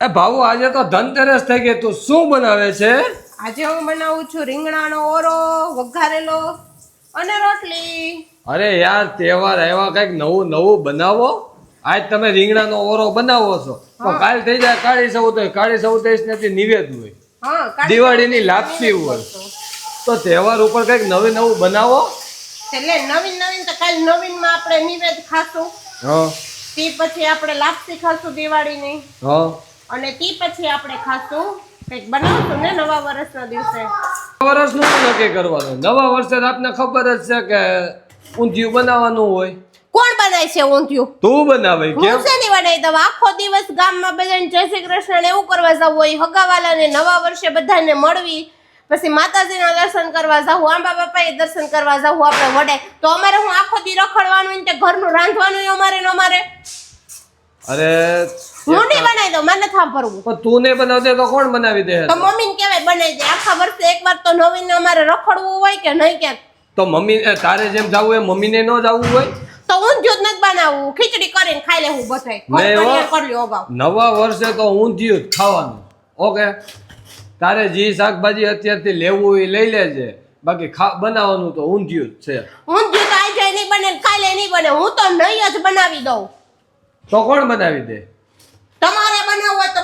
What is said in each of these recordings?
એ ભાવુ આજે તો ધનતેરસ થઈ ગઈ. તું શું બનાવે છે? આજે હું બનાવું છું રીંગણાનો ઓરો વઘારેલો અને રોટલી. અરે યાર તહેવાર આવ્યા કંઈક નવું નવું બનાવો. આજ તમે રીંગણાનો ઓરો બનાવો છો. તો કાલ થઈ જાય કાળી ચૌદશ કાળી ચૌદશ નથી નિવેદ હોય. દિવાળીની લાપસી હોય. તો તહેવાર ઉપર કંઈક નવી નવું બનાવો. એટલે નવીન નવીન તો કાલ નવીનમાં આપણે નિવેદ ખાશું. હા. તે પછી આપણે લાપસી ખાશું દિવાળીની. હા. અને તે પછી આપણે ખાશું કંઈક બનાવશું ને નવા વર્ષના દિવસે. વર્ષનું શું નક્કી કરવાનું? નવા વર્ષે આપને ખબર જ છે કે ઊંધિયું બનાવવાનું હોય. કોણ બનાય છે ઊંધિયું? તું બનાવે કે હું શેની બનાવી દઉં? આખો દિવસ ગામમાં બધાને જય શ્રી કૃષ્ણ ને એવું કરવા જવું હોય હગાવાલાને નવા વર્ષે બધાને મળવી પછી માતાજીના દર્શન કરવા જવું આંબા બાપાએ દર્શન કરવા જવું આપણે વડે. તો અમારે હું આખો દી રખડવાનું ને તે ઘરનું રાંધવાનું અમારે ને અમારે? અરે હું નહીં બનાવી દઉં મને થામ ભરવું પણ તું નહીં બનાવતી તો કોણ બનાવી દે તો મમ્મીને કહેવાય બનાવી દે. આખા વર્ષે એકવાર તો નવીન અમારે રખડવું હોય કે નહીં કે તો મમ્મી તારે જેમ જવું એ મમ્મીને ન જવું હોય? તો ઊંધિયું જ નથી બનાવવું. ખીચડી કરીને ખાઈ લેવું બધાય નવા વર્ષે તો ઊંધિયું જ ખાવાનું. ઓકે? તારે જે શાકભાજી અત્યારથી લેવું હોય એ લઈ લેજે. બાકી ખા બનાવવાનું તો ઊંધિયું જ છે. ઊંધિયું તો આજે નહીં બને કાલે નહીં બને. હું તો નહીં જ બનાવી દઉં. તો કોણ બનાવી દે?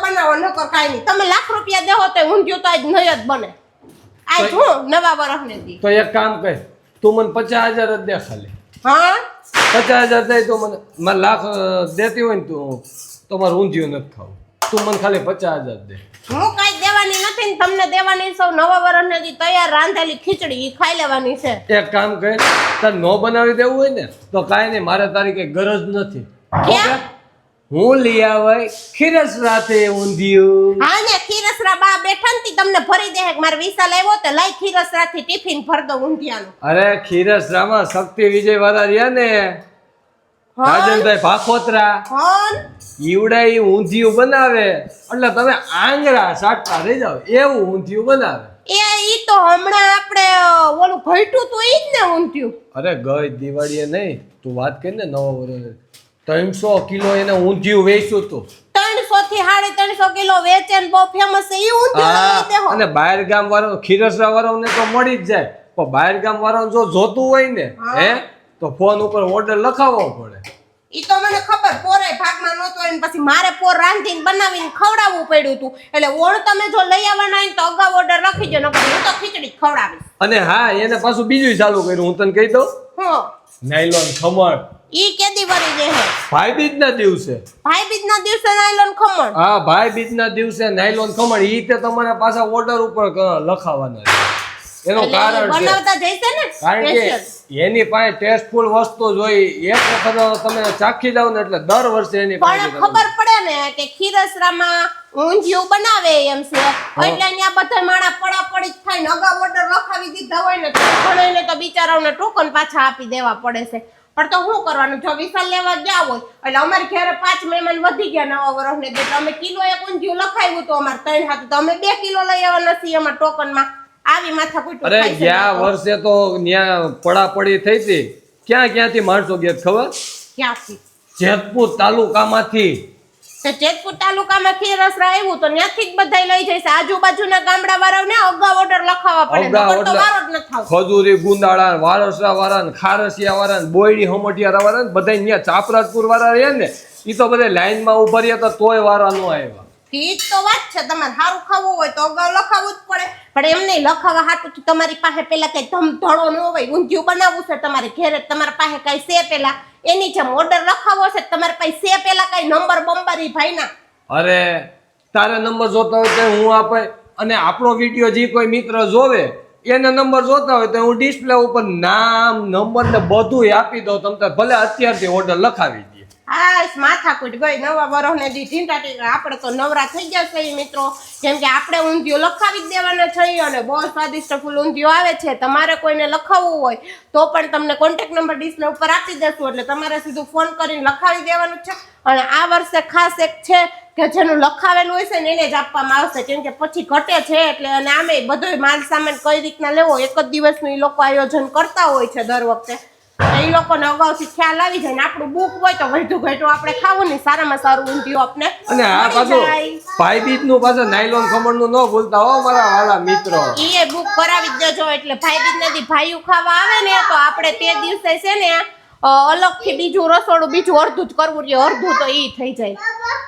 બનાવો નકર કાંઈ નહીં. તમે લાખ રૂપિયા દેહો તો ઊંધિયું તો આજ નહીં જ બને. આજ હું નવા વર્ષને દી. તો એક કામ કર તું મને પચાસ હજાર જ દે ખાલી. હા? પચાસ હજાર દે તો મને મારે લાખ દેતી હોય ને તું તો મારે ઊંધિયું નથી ખાવું. તું મને ખાલી પચાસ હજાર દે. હું કાંઈ દેવાની નથી ને તમને દેવાની સૌ નવા વર્ષને દી. તૈયાર રાંધેલી ખીચડી એ ખાઈ લેવાની છે. એક કામ કર તારે ન બનાવી દેવું હોય ને તો કાંઈ નહીં મારે તારી કઈ ગરજ નથી? ઓકે? હું આવે ખીરસ રાતે ઊંધિયું. હા ને ખીરસરા બા બેઠા ને તી તમને ભરી દે કે મારે વિસા આવ્યો તો લઈ ખીરસરાથી ટિફિન ભર દો ઊંધિયાનું. અરે ખીરસ રામા શક્તિ વિજય વાળા રહ્યા ને. રાજનભાઈ ભાખોતરા. કોણ ઈવડા ઈ ઊંધિયું બનાવે. એટલે તમે આંગળા સાટતા રહી જાવ એવું ઊંધિયું બનાવે. એ ઈ તો હમણાં આપણે ઓલું ઘટ્યું તો ઈ જ ને ઊંધિયું. અરે ગઈ દિવાળીએ નહીં તું વાત કરી ને નવા વર્ષ ત્રણસો કિલો એને ઊંધિયું વેચ્યું તું ત્રણસો થી સાડી ત્રણસો કિલો વેચે ને બહુ ફેમસ છે એ ઊંધિયું અને બહાર ગામ વાળો ખીરસરા વાળાને તો મળી જ જાય. પણ બહાર ગામ વાળો જો જોતું હોય ને હે. તો ફોન ઉપર ઓર્ડર લખાવવો પડે. ઈ તો મને ખબર પોરે ભાગમાં નહોતો હોય ને પછી મારે પોર રાંધીને બનાવીને ખવડાવવું પડ્યું હતું. એટલે ઓળ તમે જો લઈ આવવાના તો અગાઉ ઓર્ડર લખી દો નકર હું તો ખીચડી જ ખવડાવીશ. અને હા એને પાછું બીજું ચાલુ કર્યું. હું તને કહી દઉં? હ. નાયલોન ખમણ. ઈ કેદી વળી દે હે? ભાઈ બીજ ના દિવસે. ભાઈ બીજ ના દિવસે નાયલોન ખમણ? હા ભાઈ બીજ ના દિવસે નાયલોન ખમણ. ઈ તે તમારા પાછા ઓર્ડર ઉપર લખાવાના છે. એનો કારણ છે. બનાવતા જઈશે ને? કારણ કે એની પાસે ટેસ્ટફુલ વસ્તુ જોઈ એક વખત તમે ચાખી જાવ ને એટલે દર વર્ષે એની પણ ખબર પડે ને કે ખીરસરામાં ઊંધિયું બનાવે એમ છે. એટલે અહીંયા બધા માણા પડાપડી જ થાય ને. અગાઉ ઓર્ડર લખાવી દીધા હોય ને તો ઘણાને તો બિચારાઓને ટોકન પાછા આપી દેવા પડે છે. પણ તો શું કરવાનું? જો વિશાલ લેવા ગયા હોય એટલે અમારે ઘરે પાંચ મહેમાન વધી ગયા નવા વર્ષને એટલે અમે કિલો એક ઊંધિયું લખાવ્યું તો અમારે ત્રણ હાથ. તો અમે બે કિલો લઈ આવવાના છીએ અમારા ટોકનમાં. આવી માથા અરે ગયા વર્ષે તો ત્યાં પડાપડી થઈ હતી. ક્યાં ક્યાંથી માણસો ગયા ખબર? ક્યાંથી? જેતપુર તાલુકામાંથી તો જેતપુર તાલુકામાં ખીરસરા આવ્યું તો ત્યાંથી જ બધાય લઈ જઈશ આજુબાજુના ગામડા વાળાને અગાઉ ઓર્ડર લખાવવા પડે. નકર તો વારો જ ન થાવ. ખજૂરી ગુંદાળા વારસરા વાળા ખારસિયા વાળા બોયડી હમટિયા વાળા બધા અહીંયા ચાપરાજપુર વાળા રહ્યા ને ઈ તો બધા લાઈનમાં ઊભા રહ્યા તોય વારા નો આવ્યા. ઈ જ તો વાત છે, તમારે સારું ખાવું હોય તો અગાઉ લખાવવું જ પડે. પણ એમ નહીં, લખાવા હાટું તમારી પાસે પેલા કઈ ધમધડો ન હોય, ઊંધિયું બનાવવું છે તમારે ઘેરે, તમારા પાસે કઈ છે પેલા એની જેમ ઓર્ડર લખાવો છે, તમારી પાસે છે પેલા કઈ? નંબર બંબર ઈ ભાઈના. અરે, તારે નંબર જોતા હોય તો હું આપે, અને આપણો વીડિયો જે કોઈ મિત્ર જોવે, એને નંબર જોતા હોય તો હું ડિસ્પ્લે ઉપર નામ, નંબર ને બધું આપી દઉં તમને ભલે અત્યારથી ઓર્ડર લખાવી દે માથા માથાકૂટ ગઈ, નવા વરોહને દી ઢીંટા આપણે તો નવરા થઈ ગયા છે મિત્રો. કેમ કે આપણે ઊંધિયું લખાવી જ દેવાના છીએ અને બહુ સ્વાદિષ્ટ ફૂલ ઊંધિયું આવે છે. તમારે કોઈને લખાવવું હોય, તો પણ તમને કોન્ટેક નંબર ડિસ્પ્લે ઉપર આપી દેશું. એટલે તમારે સીધું ફોન કરીને લખાવી દેવાનું છે. અને આ વર્ષે ખાસ એક છે કે જેનું લખાવેલું હોય છે ને એને જ આપવામાં આવશે. કેમ કે પછી ઘટે છે એટલે અને આમે બધોય માલ સામાન કઈ રીતના લેવો, એક જ દિવસનું એ લોકો આયોજન કરતા હોય છે દર વખતે. એ લોકોને અગાઉથી ખ્યાલ આવી જાય ને આપણું બુક હોય તો વધુ ઘટું આપણે ખાવું ને સારામાં સારું ઊંધિયું આપણે અને આ પાછું જાય. ભાઈ બીજનું પાછું નાયલોન ખમણનું ન ભૂલતા હો મારા વાલા મિત્રો. એ બુક કરાવી દેજો એટલે ભાઈ બીજ નથી ભાઈયું ખાવા આવે ને તો આપણે તે દિવસે છે ને અલગથી બીજું રસોડું બીજું અડધું જ કરવું જોઈએ અડધું તો ઈ થઈ જાય.